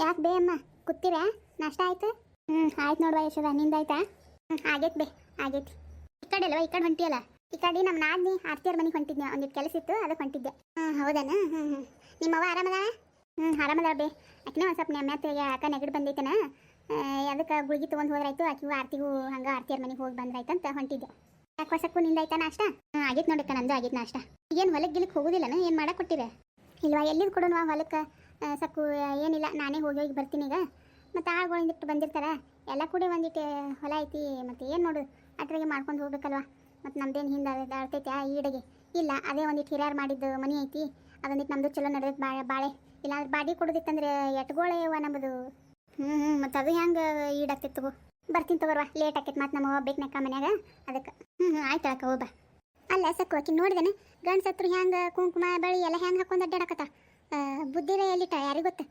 ಯಾಕೆ ಬೇ ಅಮ್ಮ? ಕೂತಿರಾ ನಾಷ್ಟ ಆಯ್ತು? ಹ್ಞೂ ಆಯ್ತು ನೋಡುವ ಯಶೋದ ನಿಂದಾಯ್ತಾ ಹ್ಞೂ ಆಗೈತೆ ಬೇ, ಆಗೈತಿ. ಈ ಕಡೆ ಅಲ್ವಾ, ಈ ಕಡೆ ಹೊಂಟಿಯಲ್ಲ? ಈ ಕಡೆ ನಮ್ಮ ನಾದ್ನಿ ಆರ್ತಿಯರ್ ಮನೆಗೆ ಹೊಂಟಿದ್ದೆ ಒಂದಿಟ್ಟು ಕೆಲಸ ಇತ್ತು ಅದಕ್ಕೆ ಹೊಂಟಿದ್ದೆ. ಹ್ಞೂ ಹೌದನ ಹ್ಞೂ ಹ್ಞೂ ನಿಮ್ಮವ್ವ ಆರಾಮದ? ಹ್ಞೂ ಆರಾಮದ ಬೇ. ಆಕಿನ ಒಂದು ಸ್ವಲ್ಪ ನೆಮ್ಮತ್ತಿಗೆ ಅಕ್ಕ ನೆಗಡಿ ಬಂದೈತನ? ಅದಕ್ಕೆ ಗುಳಿಗೆ ತೊಗೊಂಡು ಹೋದ್ರಾಯ್ತು ಆಕಿಗೂ ಆರ್ತಿಗೂ ಹಂಗೆ ಆರ್ತಿಯರ್ ಮನೆಗೆ ಹೋಗಿ ಬಂದ್ರಾಯ್ತಂತ ಹೊಂಟಿದ್ದೆ. ಯಾಕೆ ಹೊಸಕ್ಕೂ ನಿಂದಾಯ್ತಾ ನಾಷ್ಟ? ಹ್ಞೂ ಆಗೈತೆ ನೋಡಕ್ಕ ನಂದು ಆಗೈತೆ ನಾಷ್ಟ. ಏನು ಹೊಲಕ್ಕೆ ಗಿಲಕ್ಕೆ ಹೋಗೋದಿಲ್ಲನ, ಏನು ಮಾಡಕ್ಕೆ ಕೊಟ್ಟಿರ ಇಲ್ವಾ ಎಲ್ಲಿದ್ದು ಕೊಡೋಣ ಹೊಲಕ್ಕೆ? ಸಕ್ಕು ಏನಿಲ್ಲ, ನಾನೇ ಹೋಗಿ ಹೋಗಿ ಬರ್ತೀನಿ ಈಗ. ಮತ್ತು ಆಳ್ಗಳಿಂದಿಟ್ಟು ಬಂದಿರ್ತಾರೆ. ಎಲ್ಲ ಕೂಡಿ ಒಂದಿಟ್ಟು ಹೊಲ ಐತಿ, ಮತ್ತು ಏನು ನೋಡು ಅಟ್ರಾಗೆ ಮಾಡ್ಕೊಂಡು ಹೋಗ್ಬೇಕಲ್ವಾ? ಮತ್ತು ನಮ್ದೇನು ಹಿಂದೆ ಅಳ್ತೈತೆ ಈಡಗೆ? ಇಲ್ಲ, ಅದೇ ಒಂದಿಟ್ಟು ಹಿರಿಯರು ಮಾಡಿದ್ದು ಮನೆ ಐತಿ. ಅದೊಂದಿಟ್ಟು ನಮ್ಮದು ಚಲೋ ನಡೆದೈತೆ ಬಾಳೆ. ಬಾಳೆ ಇಲ್ಲಾಂದ್ರೆ ಬಾಡಿ ಕೊಡೋದಿತ್ತಂದ್ರೆ ಎಟ್ಗೋಳೆ ಅವ ನಮ್ಮದು ಹ್ಞೂ ಹ್ಞೂ ಮತ್ತು ಅದು ಹೆಂಗೆ ಈಡಾಗ್ತಿತ್ತು ತಗೋ. ಬರ್ತೀನಿ ತಗೋರ್ವಾ ಲೇಟ್ ಆಕೈತೆ ಮತ್ತು ನಮ್ಮ ಬೇಕು ನಕ್ಕ ಮನ್ಯಾಗ. ಅದಕ್ಕೆ ಹ್ಞೂ ಹ್ಞೂ ಆಯ್ತು ಅಕ್ಕ ಹೋಗ ಅಲ್ಲ ಸಕ್ಕು ಆಕಿ ನೋಡಿದೆ ಗಂಡ್ಸತ್ರು ಹೆಂಗೆ ಕುಂಕುಮ, ಬಳಿ ಎಲ್ಲ ಹೆಂಗೆ ಹಾಕೊಂಡು ಅಡ್ಡಾಡಕತ್ತ ಬುದ್ಧಿರ ಎಲ್ಲಿಟ್ಟ ಯಾರಿಗೆ ಗೊತ್ತು?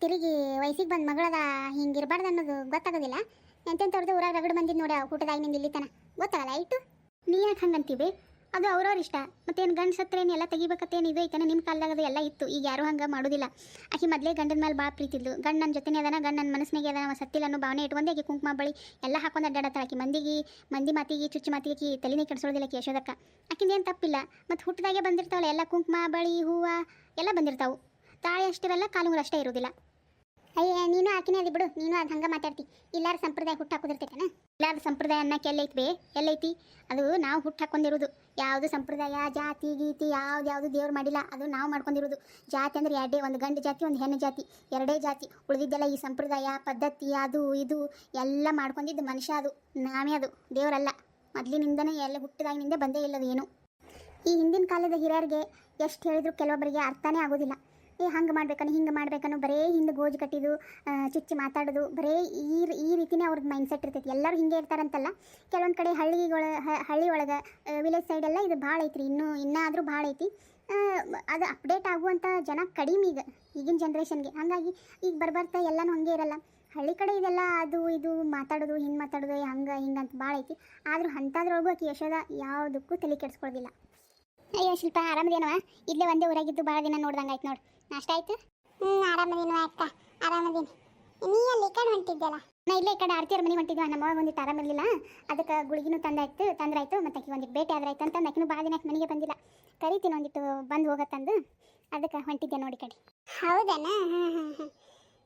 ತಿರುಗಿ ವಯಸ್ಸಿಗೆ ಬಂದು ಮಗಳದ ಹಿಂಗಿರಬಾರ್ದು ಅನ್ನೋದು ಗೊತ್ತಾಗೋದಿಲ್ಲ. ಎಂತೆಂಥವ್ರದ್ದು ಊರಾಗ ರಗಡು ಬಂದಿದ್ದು ನೋಡಿ ಊಟದಾಗಿನಿಂದ ಇಲ್ಲಿ ತನ ಗೊತ್ತಾಗಲ್ಲ ಇಟ್ಟು ನೀ ಯಾಕೆ ಹಂಗಂತೀವಿ? ಅದು ಅವ್ರವ್ರ ಇಷ್ಟ. ಮತ್ತೇನು ಗಂಡ ಸತ್ರೇನು ಎಲ್ಲ ತೆಗಿಬೇಕತ್ತೇನು ಇದು ಐತನ ನಿಮ್ಮ ಕಾಲದಾಗ ಅದು ಎಲ್ಲ ಇತ್ತು. ಈಗ ಯಾರು ಹಂಗೆ ಮಾಡೋದಿಲ್ಲ. ಆಕೆ ಮೊದಲೇ ಗಂಡನ ಮೇಲೆ ಭಾಳ ಪ್ರೀತಿದ್ಲು ಗಂಡ ನನ್ನ ಜೊತೆನೇ ಅದನ, ಗಂಡ ನನ್ನ ಮನಸ್ಸಿನಾಗೆ ಅದನ, ಅವ ಸತ್ತಿಲ್ಲ ಅನ್ನೋ ಭಾವನೆ ಇಟ್ಕೊಂಡೆ ಆಕಿ ಕುಂಕುಮ ಬಳಿ ಎಲ್ಲ ಹಾಕೊಂಡು ಅಡ್ಡಾಡತ್ತಾಳ ಆಕೆ. ಮಂದಿಗೆ, ಮಂದಿ ಮಾತಿಗೆ, ಚುಚ್ಚು ಮಾತಿಗೆ ಆಕಿ ತಲೆನೇ ಕೆಡಿಸೋದಿಲ್ಲ ಆಕಿ ಯಶೋದಕ್ಕ ಆಕಿಂದ ಏನು ತಪ್ಪಿಲ್ಲ. ಮತ್ತು ಹುಟ್ಟಿದಾಗೆ ಬಂದಿರ್ತಾವಲ್ಲ, ಎಲ್ಲ ಕುಂಕುಮ ಬಳಿ ಹೂವು ಎಲ್ಲ ಬಂದಿರ್ತಾವು. ತಾಳೆ ಅಷ್ಟಿರಲ್ಲ ಕಾಲುಂಗ್ರ ಅಷ್ಟೇ ಇರೋದಿಲ್ಲ. ಅಯ್ಯ, ನೀನು ಆಕಿನೇ ಅದಿ ಬಿಡು. ನೀನು ಅದು ಹಂಗೆ ಮಾತಾಡ್ತಿ. ಇಲ್ಲಾರ ಸಂಪ್ರದಾಯ ಹುಟ್ಟು ಹಾಕೋದಿರ್ತೈತೇನ? ಇಲ್ಲಾರ ಸಂಪ್ರದಾಯ ಅನ್ನಕ್ಕೆ ಎಲ್ಲೈತಿ ಎಲ್ಲೈತಿ? ಅದು ನಾವು ಹುಟ್ಟು ಹಾಕೊಂಡಿರೋದು. ಯಾವುದು ಸಂಪ್ರದಾಯ, ಜಾತಿ, ಗೀತಿ, ಯಾವ್ದು ಯಾವುದು ದೇವ್ರು ಮಾಡಿಲ್ಲ, ಅದು ನಾವು ಮಾಡ್ಕೊಂಡಿರೋದು. ಜಾತಿ ಅಂದ್ರೆ ಎರಡೇ, ಒಂದು ಗಂಡು ಜಾತಿ, ಒಂದು ಹೆಣ್ಣು ಜಾತಿ. ಎರಡೇ ಜಾತಿ. ಉಳಿದಿದ್ದೆಲ್ಲ ಈ ಸಂಪ್ರದಾಯ, ಪದ್ಧತಿ, ಅದು, ಇದು, ಎಲ್ಲ ಮಾಡ್ಕೊಂಡಿದ್ದು ಮನುಷ್ಯ ಅದು. ನಾವೇ ಅದು. ದೇವರಲ್ಲ. ಮೊದಲಿನಿಂದನೇ ಎಲ್ಲ ಹುಟ್ಟಿದಾಗಿನಿಂದ ಬಂದೇ ಇಲ್ಲದೇನು ಈ ಹಿಂದಿನ ಕಾಲದ ಹಿರಿಯರಿಗೆ ಎಷ್ಟು ಹೇಳಿದ್ರು ಕೆಲವೊಬ್ಬರಿಗೆ ಅರ್ಥನೇ ಆಗೋದಿಲ್ಲ. ಏ, ಹಂಗೆ ಮಾಡ್ಬೇಕನ್ನು, ಹಿಂಗೆ ಮಾಡ್ಬೇಕನ್ನು, ಬರೇ ಹಿಂದೆ ಗೋಜು ಕಟ್ಟಿದ್ದು ಚುಚ್ಚಿ ಮಾತಾಡೋದು, ಬರೇ ಈ ಈ ರೀತಿನೇ ಅವ್ರದ್ದು ಮೈಂಡ್ಸೆಟ್ ಇರ್ತೈತಿ. ಎಲ್ಲರೂ ಹಿಂಗೆ ಇರ್ತಾರಂತಲ್ಲ, ಕೆಲವೊಂದು ಕಡೆ ಹಳ್ಳಿಗಳ ಹಳ್ಳಿ ಒಳಗೆ ವಿಲೇಜ್ ಸೈಡೆಲ್ಲ ಇದು ಭಾಳ ಐತ್ರಿ. ಇನ್ನೂ, ಇನ್ನಾದರೂ ಭಾಳ ಐತಿ. ಅದು ಅಪ್ಡೇಟ್ ಆಗುವಂಥ ಜನ ಕಡಿಮೆ ಈಗ, ಈಗಿನ ಜನ್ರೇಷನ್ಗೆ ಹಾಗಾಗಿ ಈಗ ಬರ್ಬರ್ತಾ ಎಲ್ಲನೂ ಹಂಗೆ ಇರಲ್ಲ. ಹಳ್ಳಿ ಕಡೆ ಇದೆಲ್ಲ ಅದು, ಇದು ಮಾತಾಡೋದು, ಹಿಂಗೆ ಮಾತಾಡೋದು, ಹಂಗೆ ಹಿಂಗೆ ಅಂತ ಭಾಳ ಐತಿ. ಆದರೂ ಅಂಥದ್ರೊಳಗೂ ಆಕೆ ಯಶೋದ ಯಾವುದಕ್ಕೂ ತಲೆ ಕೆಡಿಸ್ಕೊಳ್ಳೋದಿಲ್ಲ ಅಯ್ಯೋ ಶಿಲ್ಪ ಆರಾಮದೇನವ ಇಲ್ಲೇ ಒಂದೇ ಊರಾಗಿದ್ದು ಭಾಳ ದಿನ ನೋಡ್ದಂಗೆ ಆಯ್ತು ನೋಡು. ನಾಷ್ಟ ಆಯ್ತು? ಹ್ಞೂ ಆರಾಮದೇನು ಅಕ್ಕ. ಆರಾಮದೇನಿ. ನೀ ಅಲ್ಲಿ ಈ ಕಡೆ ಹೊಂಟಿದ್ದಲ್ಲ? ನಾ ಇಲ್ಲೇ ಈ ಕಡೆ ಆರ್ತಿಯವ್ರ ಮನೆ ಹೊಂಟಿದ್ದೆ ನಮ್ಮ ಒಂದಿಟ್ಟು ಆರಾಮಿರಲಿಲ್ಲ ಅದಕ್ಕೆ ಗುಳಿಗಿನೂ ತಂದಾಯ್ತು ತಂದ್ರಾಯ್ತು. ಮತ್ತು ಆಕೆ ಒಂದಿಟ್ಟು ಭೇಟಿ ಆದ್ರಾಯ್ತು ಅಂತ ಆಕಿನೂ ಭಾಳ ದಿನ ಮನೆಗೆ ಬಂದಿಲ್ಲ. ಕರಿತೀನಿ ಒಂದಿಟ್ಟು ಬಂದು ಹೋಗತ್ತಂದು. ಅದಕ್ಕೆ ಹೊಂಟಿದ್ದೆ ನೋಡಿ ಕಡೆ. ಹೌದನ?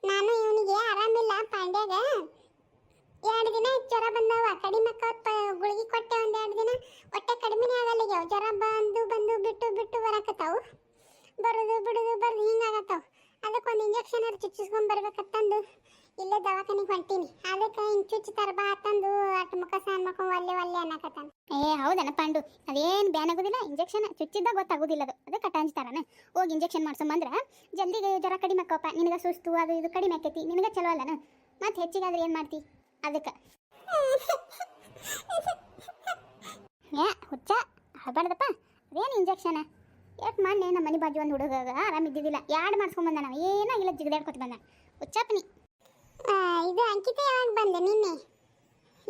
ನಾನು ಇವನಿಗೆ ಆರಾಮಿಲ್ಲ ಪಾಂಡ್ಯಾಗ. ಎರಡು ದಿನ ಜ್ವರ ಬಂದವ. ಕಡಿಮೆ ಆಕ್ಕವತ್ ಗುಳಿಗೆ ಕೊಟ್ಟೆ ಒಂದ್ ಎರಡು ದಿನ. ಹೊಟ್ಟೆ ಕಡಿಮೆನೇ ಆಗಲ್ಲ ಈಗ ಜ್ವರ ಬಂದು ಬಂದು ಬಿಟ್ಟು ಬಿಟ್ಟು ಬರಕತ್ತಾವು. ಬರೋದು ಬಿಡುದು ಬರೋದು ಹಿಂಗಾಗತ್ತಾವ ಅದಕ್ಕೆ ಒಂದು ಇಂಜೆಕ್ಷನ್ ಅದು ಚುಚ್ಚಿಸ್ಕೊಂಡ್ ಬರ್ಬೇಕತ್ತಂದು ಇಲ್ಲೇ ದವಾಖಾನಿಗೆ ಹೊಂಟೀನಿ. ಅದಕ್ಕೆ ಹಿಂಗೆ ಚುಚ್ಚುತ್ತಾರ ಬಾ ತಂದು ಅಟ್ ಮುಖ ಸಾನ್ ಮಕ್ಕ ಒಲ್ಲೆ ಒಲ್ಲೆ ಅನ್ನಕತ್ತಾನ. ಏ, ಹೌದನ ಪಾಂಡು. ಅದೇನು ಬ್ಯಾನ್ ಆಗೋದಿಲ್ಲ. ಇಂಜೆಕ್ಷನ್ ಚುಚ್ಚಿದ್ದ ಗೊತ್ತಾಗೋದಿಲ್ಲ ಅದು. ಅದಕ್ಕೆ ಕಟಾಂಚ್ತಾರನ ಹೋಗಿ ಇಂಜೆಕ್ಷನ್ ಮಾಡ್ಸೊಂಬಂದ್ರೆ ಜಲ್ದಿ ಜ್ವರ ಕಡಿಮೆ ಆಕ್ಕವಪ್ಪ ನಿನಗೆ ಸುಸ್ತು, ಅದು ಇದು ಕಡಿಮೆ ಆಕೈತಿ. ನಿನಗೆ ಚಲೋ ಅಲ್ಲನ? ಮತ್ತೆ ಹೆಚ್ಚಿಗಾದ್ರೆ ಏನು ಮಾಡ್ತಿ? ಅದಕ್ಕೆ. ಏ ಹುಚ್ಚ ಹಳಬಾರ್ದಪ್ಪ ಅದೇನು ಇಂಜೆಕ್ಷನ್ ಎಷ್ಟು ಮೊನ್ನೆ ನಮ್ಮ ಮನೆ ಬಾಜು ಒಂದು ಹುಡುಗ ಆರಾಮ ಇದ್ದಿದ್ದಿಲ್ಲ. ಯಾಡ್ ಮಾಡ್ಸ್ಕೊಂಡ್ ಬಂದ ನಾವು ಏನಾಗಿಲ್ಲ ಜಿಗದಾಡ್ಕೊತ ಬಂದ ಹುಚ್ಚಪ್ಪನಿ ಇದು ಅಂಕಿತ ಯಾವಾಗ ಬಂದೆ ನಿನ್ನೆ?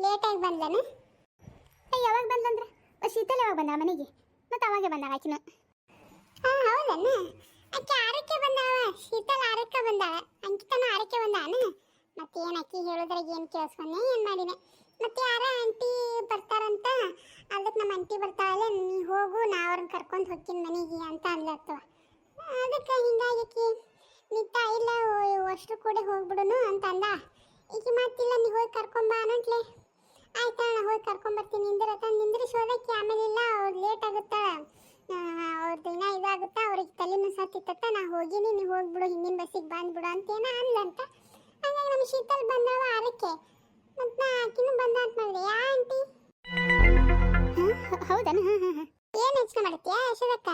ಲೇಟಾಗಿ ಬಂದನು? ಯಾವಾಗ ಬಂದಂದ್ರೆ ಶೀತಲ್ ಯಾವಾಗ ಬಂದ ಮನೆಗೆ? ಮತ್ತೆ ಅವಾಗೆ ಬಂದ ಆಕಿನ. ಹಾಂ ಹೌದನ್ನ ಆಕೆ ಆರಕ್ಕೆ ಬಂದಾವ ಶೀತಲ್ ಆರಕ್ಕೆ ಬಂದಾಳ. ಅಂಕಿತನ ಆರಕ್ಕೆ ಬಂದಾನ? ಮತ್ತೆ ಏನು ಅಕ್ಕಿ ಹೇಳಿದ್ರಾಗ ಏನು ಕೇಳಿಸ್ಕೊಂಡೆ? ಏನು ಮಾಡಿದೆ? ಮತ್ತೆ ಯಾರ ಆಂಟಿ ಬರ್ತಾರಂತ? ಅದಕ್ಕೆ ನಮ್ಮ ಆಂಟಿ ಬರ್ತಾಳೆ ನೀ ಹೋಗು ನಾ ಅವ್ರನ್ನ ಕರ್ಕೊಂಡು ಹೋಗ್ತೀನಿ ಮನೆಗೆ ಅಂತ ಅನ್ಲತ್ತವ ಅದಕ್ಕೆ ಹಿಂಗಾಗಿ ನೀ ನಿತ್ತ ಇಲ್ಲ ಅಷ್ಟು ಕೂಡ ಹೋಗ್ಬಿಡುನು ಅಂತ ಅಂದ. ಈಗ ಮತ್ತಿಲ್ಲ, ನೀ ಹೋಗಿ ಕರ್ಕೊಂಬಾ ಅನ್ನಂಟ್ಲೆ. ಆಯ್ತಣ್ಣ ಹೋಗಿ ಕರ್ಕೊಂಬರ್ತೀನಿ ನಿಂದಿರತ್ತ, ನಿಂದ್ರಿಸಿ ಹೋದಕ್ಕೆ ಆಮೇಲೆ ಇಲ್ಲ, ಅವ್ರು ಲೇಟ್ ಆಗುತ್ತಾ? ಅವ್ರ ದಿನ ಇದಾಗುತ್ತಾ? ಅವ್ರಿಗೆ ತಲೆನೂ ಸತ್ತಿತ್ತ ನಾ ಹೋಗಿನಿ ನೀವು ಹೋಗ್ಬಿಡು, ಹಿಂದಿನ ಬಸ್ಸಿಗೆ ಬಂದ್ಬಿಡು ಅಂತೇನ ಅಂದ್ಲಂತ. ಹಾಗಾಗಿ ನಮ್ಮ ಶೀತಲ್ ಬಂದವ ಅದಕ್ಕೆ. ಮತ್ತು ನಾ ಆಕಿನೂ ಬಂದ ಅಂತ ಮಾಡಿದೆ ಯಾ ಆಂಟಿ? ಹೌದನ? ಏನು ಯೋಚನೆ ಮಾಡ್ತೀಯಾ ಯಶೋದಕ್ಕ?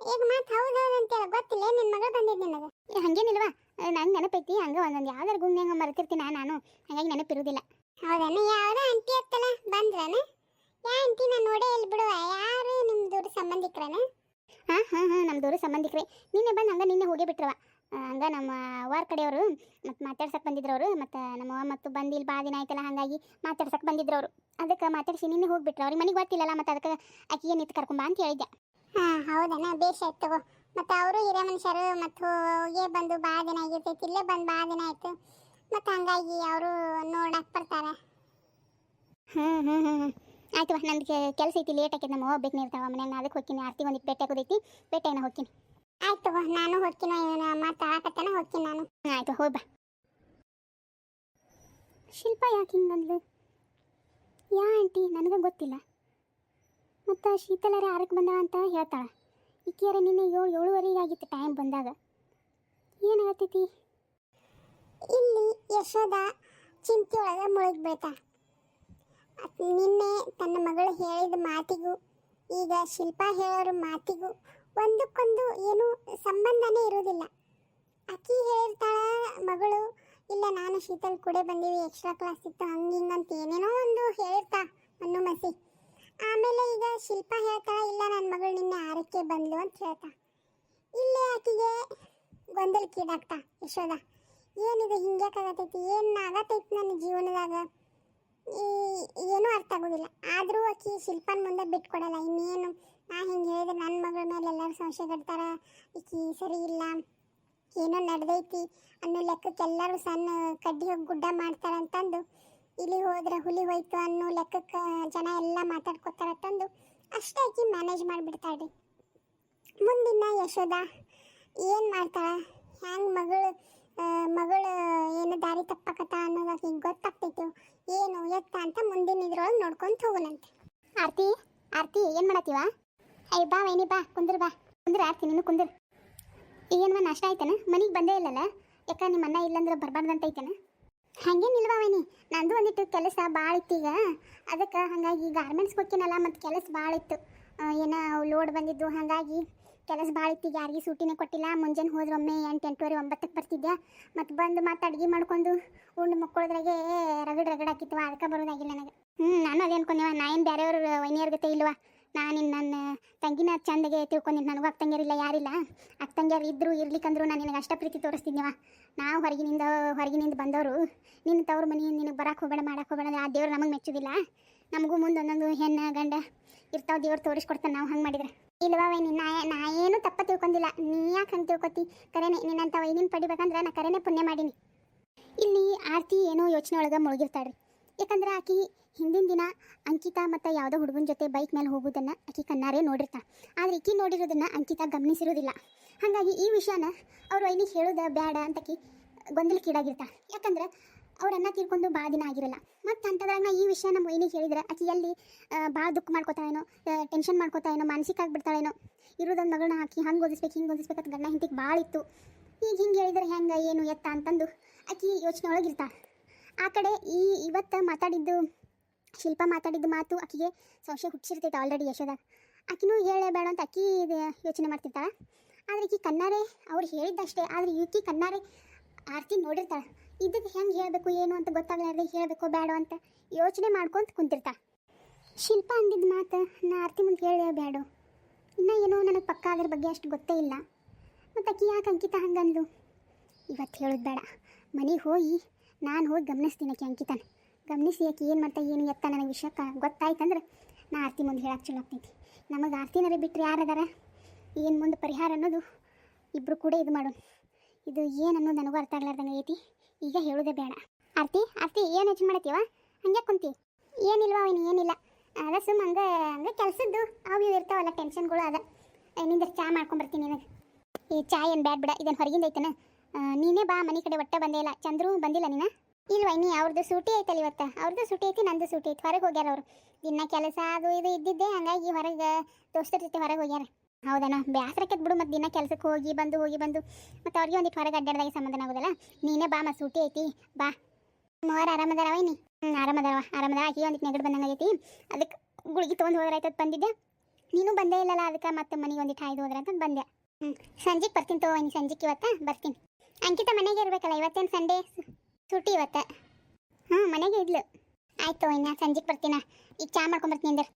ಈಗ ಮಾತು ಹೌದು ಹೌದು ಅಂತೇಳಿ ಗೊತ್ತಿಲ್ಲ ನಿನ್ನ ಮಗಳು ಬಂದಿದ್ದು ನಿನಗೆ ಹಂಗೇನಿಲ್ವಾ? ನಂಗೆ ನೆನಪೈತಿ ಹಂಗೆ ಒಂದೊಂದು ಯಾವ್ದಾರು ಗುಂಗೆ ಮರೆತಿರ್ತೀನಿ ನಾನು ಹಂಗಾಗಿ ನೆನಪಿರುವುದಿಲ್ಲ ಹೌದನ? ಯಾವ್ದೋ ಆಂಟಿ ಹತ್ತಲ್ಲ ಬಂದ್ರನ? ಯಾ ಆಂಟಿ ನಾನು ನೋಡೇ ಇಲ್ಲಿ ಬಿಡುವ ಯಾರು ನಿಮ್ಮ ದೂರ ಸಂಬಂಧಿಕರನ? ಹಾಂ ಹಾಂ ಹಾಂ ನಮ್ಮ ದೂರ ಸಂಬಂಧಿಕರೇ. ನಿನ್ನೆ ಬಂದು ಹಂಗೆ ನಿನ್ನೆ ಹೋಗಿ ಬಿಟ್ರವ. ಹಂಗೆ ನಮ್ಮ ವಾರ ಕಡೆಯವರು ಮತ್ತು ಮಾತಾಡ್ಸಕ್ಕೆ ಬಂದಿದ್ರು ಅವರು ಮತ್ತು ನಮ್ಮ ಮತ್ತು ಬಂದು ಇಲ್ಲಿ ಭಾಳ ದಿನ ಆಯ್ತಲ್ಲ ಹಂಗಾಗಿ ಮಾತಾಡ್ಸಕ್ಕೆ ಬಂದಿದ್ರು ಅವರು ಅದಕ್ಕೆ ಮಾತಾಡಿಸಿ ನಿನ್ನೆ ಹೋಗ್ಬಿಟ್ರು ಅವ್ರಿಗೆ ಮನೆಗೆ ಗೊತ್ತಿಲ್ಲಲ್ಲ ಮತ್ತು ಅದಕ್ಕೆ ಇತ್ತು ನಿಂತು ಕರ್ಕೊಂಬ ಅಂತ ಹೇಳಿದ್ದೆ ಹಾಂ ಹೌದನ ಬೇಷ್ ಆಯ್ತು ತಗೋ. ಮತ್ತು ಅವರು ಹಿರಿಯ ಮನುಷ್ಯರು ಮತ್ತು ಹೋಗೇ ಬಂದು ಭಾಳ ದಿನ ಆಗಿರ್ತೈತಿ ಇಲ್ಲೇ ಬಂದು ಭಾಳ ದಿನ ಆಯ್ತು. ಮತ್ತು ಹಂಗಾಗಿ ಅವರು ನೋಡಕ್ಕೆ ಬರ್ತಾರೆ. ಹ್ಞೂ ಹ್ಞೂ ಹ್ಞೂ ಹ್ಞೂ ಆಯ್ತು ನಂದು ಕೆಲಸ ಐತಿ ಲೇಟ್ ಆಕೈತೆ ನಮ್ಮ ಹೋಗ್ಬೇಕು ಇರ್ತಾವ ಮನ್ಯಾಗ ಅದಕ್ಕೆ ಹೋಗ್ತೀನಿ ಆರ್ತಿ ಒಂದಿಟ್ಟು ಭೇಟಿ ಆಗೋದೈತಿ ಭೇಟಿ ಏನೋ ಹೋಗ್ತೀನಿ. ಆಯ್ತು ನಾನು ಹೋಗ್ತೀನಿ ಅಮ್ಮ ಮಾತಾಡಕತ್ತಾನ ಹೋಗ್ತೀನಿ ನಾನು. ಆಯ್ತು ಹೋಗ ಶಿಲ್ಪ ಯಾಕೆ ಹಿಂಗಂದ್ಲು ಯಾ ಆಂಟಿ ನನಗೆ ಗೊತ್ತಿಲ್ಲ. ಮತ್ತು ಶೀತಲರ ಆರಕ್ಕೆ ಬಂದ ಅಂತ ಹೇಳ್ತಾಳೆ. ಇಕ್ಕಿಯರೆ ನಿನ್ನೆ ಏಳು ಏಳುವರೆಗೆ ಆಗಿತ್ತು ಟೈಮ್ ಬಂದಾಗ. ಏನಾಗತ್ತೈತಿ ಇಲ್ಲಿ ಯಶೋದ ಚಿಂತೆ ಒಳಗೆ ಮುಳುಗಿ ಬೀಳ್ತಾಳೆ ನಿನ್ನೆ ತನ್ನ ಮಗಳು ಹೇಳಿದ ಮಾತಿಗೂ ಈಗ ಶಿಲ್ಪ ಹೇಳೋರ ಮಾತಿಗೂ ಒಂದಕ್ಕೊಂದು ಏನು ಸಂಬಂಧನೇ ಇರೋದಿಲ್ಲ ಅಕ್ಕಿ ಹೇಳಿರ್ತಾಳ, ಮಗಳು, ಇಲ್ಲ ನಾನು ಶೀತಲ್ ಕೂಡ ಬಂದೀವಿ ಎಕ್ಸ್ಟ್ರಾ ಕ್ಲಾಸ್ ಇತ್ತು ಹಂಗೆ ಹಿಂಗಂತ ಏನೇನೋ ಒಂದು ಹೇಳ್ತಾ ಅನ್ನು ಮಸಿ. ಆಮೇಲೆ ಈಗ ಶಿಲ್ಪ ಹೇಳ್ತಾಳ, ಇಲ್ಲ ನನ್ನ ಮಗಳು ನಿನ್ನೆ ಆರಕ್ಕೆ ಬಂದ್ಲು ಅಂತ ಹೇಳ್ತಾ. ಇಲ್ಲೇ ಆಕೆಗೆ ಗೊಂದಲಕ್ಕೀಡಾಗ್ತಾ ಯಶೋದ ಏನಿದೆ ಹಿಂಗ್ಯಾಕಾಗತೈತಿ ಏನು ಆಗತೈತಿ ನನ್ನ ಜೀವನದಾಗ? ಏನೂ ಅರ್ಥ ಆಗೋದಿಲ್ಲ. ಆದರೂ ಆಕಿ ಶಿಲ್ಪನ ಮುಂದೆ ಬಿಟ್ಕೊಡಲ್ಲ, ಇನ್ನೇನು ನಾ ಹಿಂಗೆ ಹೇಳಿದ್ರೆ ನನ್ನ ಮಗಳ ಮೇಲೆ ಎಲ್ಲರೂ ಸಂಶಯ ಕಟ್ತಾರೆ ಈಕಿ ಸರಿ ಇಲ್ಲ, ಏನೋ ನಡೆದೈತಿ ಅನ್ನೋ ಲೆಕ್ಕಕ್ಕೆ ಎಲ್ಲರೂ ಸಣ್ಣ ಕಡ್ಡಿ ಹೋಗಿ ಗುಡ್ಡ ಮಾಡ್ತಾರಂತಂದು ಇಲ್ಲಿ ಹೋದ್ರೆ ಹುಲಿ ಹೋಯ್ತು ಅನ್ನೋ ಲೆಕ್ಕಕ್ಕೆ ಜನ ಎಲ್ಲ ಮಾತಾಡ್ಕೊತಾರಂತಂದು ಅಷ್ಟೇ ಆಕಿ ಮ್ಯಾನೇಜ್ ಮಾಡಿಬಿಡ್ತಾಳ್ರಿ ಮುಂದಿನ ಯಶೋದ ಏನು ಮಾಡ್ತಾಳೆ? ಹ್ಯಾಂಗೆ ಮಗಳು ಮಗಳು ಏನು ದಾರಿ ತಪ್ಪಕತ್ತ ಆಕೆ ಗೊತ್ತಾಗ್ತೈತು. ಏನು ಎತ್ತ ಅಂತ ಮುಂದಿನ ಇದ್ರೊಳಗೆ ನೋಡ್ಕೊಂತ ಹೋಗೋಣಂತೆ ಆರ್ತಿ ಆರ್ತಿ, ಏನು ಮಾಡತ್ತೀವ? ಅಯ್ಯ, ಬಾ ವೈನಿ, ಬಾ, ಕುಂದ್ರ ಬಾ. ಕುಂದ್ರ, ಆರ್ತಿ, ನೀನು ಕುಂದ್ರ. ಏನವ ನಾಷ್ಟ ಆಯ್ತನ? ಮನೆಗೆ ಬಂದೇ ಇಲ್ಲಲ್ಲ? ಯಾಕ ನಿಮ್ಮ ಅಣ್ಣ ಇಲ್ಲಂದ್ರೆ ಬರಬಾರ್ದಂತ ಐತನ? ಹಂಗೇನಿಲ್ವಾ ವೈನಿ? ನಂದು ಒಂದಿಟ್ಟು ಕೆಲಸ ಭಾಳ ಇತ್ತೀಗ ಅದಕ್ಕೆ ಹಾಗಾಗಿ ಗಾರ್ಮೆಂಟ್ಸ್ ಹೋಗ್ತೀನಲ್ಲ ಮತ್ತು ಕೆಲಸ ಭಾಳ ಇತ್ತು. ಏನೋ ಲೋಡ್ ಬಂದಿದ್ದು, ಹಾಗಾಗಿ ಕೆಲಸ ಭಾಳ ಇತ್ತು. ಯಾರಿಗೂ ಸೂಟಿನೇ ಕೊಟ್ಟಿಲ್ಲ. ಮುಂಜಾನೆ ಹೋದ್ರೆ ಒಮ್ಮೆ ಎಂಟು ಎಂಟೂವರೆ ಒಂಬತ್ತಕ್ಕೆ ಬರ್ತಿದ್ದೆ ಮತ್ತು ಬಂದು ಮತ್ತೆ ಅಡುಗೆ ಮಾಡ್ಕೊಂಡು ಉಂಡು ಮಕ್ಕಳದ್ರಾಗೆ ರಗಡ್ ರಗಡ್ ಹಾಕಿತ್ತು ಅದಕ್ಕೆ ಬರೋದಾಗಿಲ್ಲ ನನಗೆ. ಹ್ಞೂ ನಾನು ಅದೇ ಅನ್ಕೊಂಡೆವ ನಾ ಏನು ಬೇರೆಯವ್ರ ವೈನಿಯರ್ ಗತೆ ಇಲ್ವಾ? ನಾನು ನನ್ನ ತಂಗಿನ ಚಂದಗೆ ತಿಳ್ಕೊಂಡಿದ್ದು ನನಗೂ ಅಕ್ಕ ಯಾರಿಲ್ಲ. ಅಕ್ಕ ಇದ್ರು ಇರ್ಲಿಕ್ಕಂದ್ರು ನಾನು ನಿನಗೆ ಅಷ್ಟ ಪ್ರೀತಿ ತೋರಿಸ್ತಿದ್ನವ. ನಾವು ಹೊರಗಿನಿಂದ ಹೊರಗಿನಿಂದ ಬಂದವರು. ನಿನ್ನ ತವ್ರ ಮನೆ ನಿನಗೆ ಬರಕ್ಕೆ ಹೋಗಬೇಡ ಮಾಡಕ್ಕೆ ಹೋಗಬೇಡ ಆ ದೇವ್ರು ನಮಗೆ ಮೆಚ್ಚುದಿಲ್ಲ. ನಮಗೂ ಮುಂದೆ ಒಂದೊಂದು ಹೆಣ್ಣು, ಗಂಡ ಇರ್ತಾವ ದೇವ್ರು ತೋರಿಸ್ಕೊಡ್ತಾನೆ ನಾವು ಹಂಗೆ ಮಾಡಿದ್ರೆ. ಇಲ್ವಾ ನಿನ್ನ ನಾ ಏನು ತಪ್ಪ ತಿಳ್ಕೊಂಡಿಲ್ಲ. ನೀ ಯಾಕೆ ಹಂಗೆ ತಿಳ್ಕೊತಿ? ಕರೆನೆ ನಿನ್ನಂಥ ವೈನಿನ ಪಡಿಬೇಕಂದ್ರೆ ನಾ ಕರೆನೆ ಪುಣ್ಯ ಮಾಡೀನಿ. ಇಲ್ಲಿ ಆರ್ತಿ ಏನೋ ಯೋಚನೆ ಒಳಗೆ ಮುಳುಗಿರ್ತಾಳ್ರಿ. ಯಾಕಂದ್ರೆ ಆಕಿ ಹಿಂದಿನ ದಿನ ಅಂಕಿತಾ ಮತ್ತು ಯಾವುದೋ ಹುಡುಗನ ಜೊತೆ ಬೈಕ್ ಮೇಲೆ ಹೋಗೋದನ್ನು ಆಕಿ ಕಣ್ಣಾರೆ ನೋಡಿರ್ತಾ ಆದರೆ ಈಕಿ ನೋಡಿರೋದನ್ನು ಅಂಕಿತಾ ಗಮನಿಸಿರೋದಿಲ್ಲ. ಹಾಗಾಗಿ ಈ ವಿಷಯನ ಅವ್ರ ವೈನಿಗೆ ಹೇಳೋದು ಬೇಡ ಅಂತ ಆಕಿ ಗೊಂದಲಕ್ಕೀಡಾಗಿರ್ತಾಳೆ ಯಾಕಂದ್ರೆ ಅವರನ್ನ ತೀರ್ಕೊಂಡು ಭಾಳ ದಿನ ಆಗಿರಲ್ಲ. ಮತ್ತು ಅಂಥದ್ರಾಗ ಈ ವಿಷಯ ನಮ್ಮ ವೈನಿಗೆ ಹೇಳಿದ್ರೆ ಆಕಿ ಎಲ್ಲಿ ಭಾಳ ದುಃಖ ಮಾಡ್ಕೋತಾಳೇನೋ ಟೆನ್ಷನ್ ಮಾಡ್ಕೋತಾಳೇನೋ, ಮಾನಸಿಕ ಆಗಿಬಿಡ್ತಾಳೇನೋ, ಇರೋದೊಂದು ಮಗಳನ್ನ ಹಾಕಿ ಹಂಗೆ ಓದಿಸ್ಬೇಕು, ಹಿಂಗೆ ಓದಿಸ್ಬೇಕು ಅಂತ ಗಂಡ ಹಿಂತಿಗೆ ಭಾಳ ಇತ್ತು. ಈಗ ಹಿಂಗೆ ಹೇಳಿದ್ರೆ ಹೆಂಗೆ, ಏನು, ಎತ್ತ ಅಂತಂದು ಆಕಿ ಯೋಚನೆ ಒಳಗಿರ್ತಾಳೆ ಆ ಕಡೆ ಈ ಇವತ್ತು ಮಾತಾಡಿದ್ದು, ಶಿಲ್ಪ ಮಾತಾಡಿದ್ದು ಮಾತು ಆಕಿಗೆ ಸಂಶಯ ಹುಟ್ಟಿಸಿರ್ತೈತೆ ಆಲ್ರೆಡಿ ಯಶೋದ ಆಕಿನೂ ಹೇಳೇ ಬೇಡ ಅಂತ ಅಕ್ಕಿ ಇದು ಯೋಚನೆ ಮಾಡ್ತಿರ್ತಾಳೆ. ಆದರೆ ಈಕಿ ಕಣ್ಣಾರೆ ಅವ್ರು ಹೇಳಿದ್ದಷ್ಟೇ, ಆದರೆ ಈಕಿ ಕಣ್ಣಾರೆ ಆರ್ತಿ ನೋಡಿರ್ತಾಳೆ. ಇದಕ್ಕೆ ಹೆಂಗೆ ಹೇಳಬೇಕು, ಏನು ಅಂತ ಗೊತ್ತಾಗಲಾರ್ದೆ ಹೇಳಬೇಕು ಬೇಡ ಅಂತ ಯೋಚನೆ ಮಾಡ್ಕೊಂತ ಕುಂತಿರ್ತಾಳೆ. ಶಿಲ್ಪ ಅಂದಿದ್ದ ಮಾತು ನಾ ಆರ್ತಿ ಮುಂದೆ ಹೇಳೇ ಬೇಡ ಇನ್ನೂ ಏನೋ ನನಗೆ ಪಕ್ಕ ಅದ್ರ ಬಗ್ಗೆ ಅಷ್ಟು ಗೊತ್ತೇ ಇಲ್ಲ. ಮತ್ತು ಅಕ್ಕಿ ಯಾಕೆ ಅಂಕಿತ ಹಂಗಂದು ಇವತ್ತು ಹೇಳೋದು ಬೇಡ. ಮನೆಗೆ ಹೋಗಿ ನಾನು ಹೋಗಿ ಗಮನಿಸ್ತೀನಿ ಆಕೆ ಅಂಕಿತಾನ. ಗಮನಿಸಿ ಆಕೆ ಏನು ಮಾಡ್ತಾ ಏನು ಎತ್ತ ನನಗೆ ವಿಷಯ ಕ- ಗೊತ್ತಾಯ್ತಂದ್ರೆ ನಾ ಆರ್ತಿ ಮುಂದೆ ಹೇಳಕ್ಕೆ ಚಲೋ ಆಗ್ತೈತಿ. ನಮಗೆ ಆರ್ತಿನರೇ ಬಿಟ್ಟರೆ ಯಾರದಾರ ಏನು ಮುಂದೆ ಪರಿಹಾರ ಅನ್ನೋದು ಇಬ್ಬರು ಕೂಡ ಇದು ಮಾಡೋಣ ಇದು ಏನು ಅನ್ನೋದು ನನಗೂ ಅರ್ಥ ಆಗ್ಲಾರ್ದಂಗೆ ಐತಿ ಈಗ ಹೇಳೋದೇ ಬೇಡ. ಆರ್ತಿ ಆರ್ತಿ, ಏನು ಯೋಚನೆ ಮಾಡತ್ತೀವ ಹಂಗೆ ಕುಂತಿ. ಏನಿಲ್ವ ಅವನು ಏನಿಲ್ಲ. ಅದ ಸುಮ್ಮ ಹಂಗೆ ಹಂಗೆ ಕೆಲಸದ್ದು. ಅವು ಇವು ಇರ್ತಾವಲ್ಲ ಟೆನ್ಷನ್ಗಳು ಅದ. ಏನಿಂದ ಚಾ ಮಾಡ್ಕೊಂಬರ್ತೀನಿ ನನಗೆ. ಈ ಚಾ ಏನು ಬ್ಯಾಡ್ ಬಿಡ ಇದನ್ನು ಹೊರಗಿಂದ ಐತನ? ನೀನೇ ಬಾ, ಮನೆ ಕಡೆ ಒಟ್ಟ ಬಂದೇ ಇಲ್ಲ. ಚಂದ್ರು ಬಂದಿಲ್ಲ ನೀನ? ಇಲ್ವೈ ನೀ ಅವ್ರದ್ದು ಸೂಟಿ ಐತಲ್ಲ ಇವತ್ತು? ಅವ್ರದ್ದು ಸೂಟಿ ಐತಿ, ನಂದು ಸೂಟಿ ಐತಿ. ಹೊರಗೆ ಹೋಗ್ಯಾರ ಅವರು. ದಿನ ಕೆಲಸ ಅದು ಇದು ಇದ್ದಿದ್ದೆ, ಹಂಗಾಗಿ ಹೊರಗೆ, ದೋಸ್ತರ ಜೊತೆ ಹೊರಗೆ ಹೋಗ್ಯಾರ. ಹೌದನ? ಬೇಸರಕ್ಕೆ ಬಿಡು ಮತ್ತು ದಿನ ಕೆಲಸಕ್ಕೆ ಹೋಗಿ ಬಂದು ಹೋಗಿ ಬಂದು. ಮತ್ತು ಅವ್ರಿಗೆ ಒಂದಿಟ್ಟು ಹೊರಗೆ ಅಡ್ಡಾಡ್ದಾಗ ಸಮಾಧಾನ ಆಗೋದಲ್ಲ. ನೀನೇ ಬಾ ಮತ್ತು ಸೂಟಿ ಐತಿ. ಬಾ. ಮೋರ್ ಆರಾಮದಾರವ ಇನ್ನಿ? ಹ್ಞೂ ಆರಾಮದಾರವ. ಆರಾಮದಾರ. ಆಕಿ ಒಂದಿಟ್ಟು ನೆಗಡು ಬಂದಂಗೆ ಆಗೈತಿ ಅದಕ್ಕೆ ಗುಳಿಗೆ ತೊಗೊಂಡು ಹೋದ್ರಾಯ್ತದ ಬಂದಿದ್ದೆ. ನೀನು ಬಂದೇ ಇಲ್ಲಲ್ಲ, ಅದಕ್ಕೆ ಮತ್ತೆ ಮನೆಗೆ ಒಂದಿಟ್ಟು ಹಾಯ್ದು ಹೋದ್ರೆ ಅಂತ ಬಂದೆ. ಹ್ಞೂ ಸಂಜೆಗೆ ಬರ್ತೀನಿ ತಗೋ ವೈನಿ ಸಂಜೆಗೆ ಇವತ್ತ. ಬರ್ತೀನಿ. ಅಂಕಿತ ಮನೆಗೆ ಇರಬೇಕಲ್ಲ, ಇವತ್ತೇನು ಸಂಡೇ ಸೂಟಿ ಇವತ್ತ. ಹ್ಞೂ ಮನೆಗೆ ಇದ್ಲು. ಆಯಿತು ಇನ್ನ ಸಂಜೆಗೆ ಬರ್ತೀನ. ಈಗ ಚಾ ಮಾಡ್ಕೊಂಬರ್ತೀನಿ ಅಂದ್ರೆ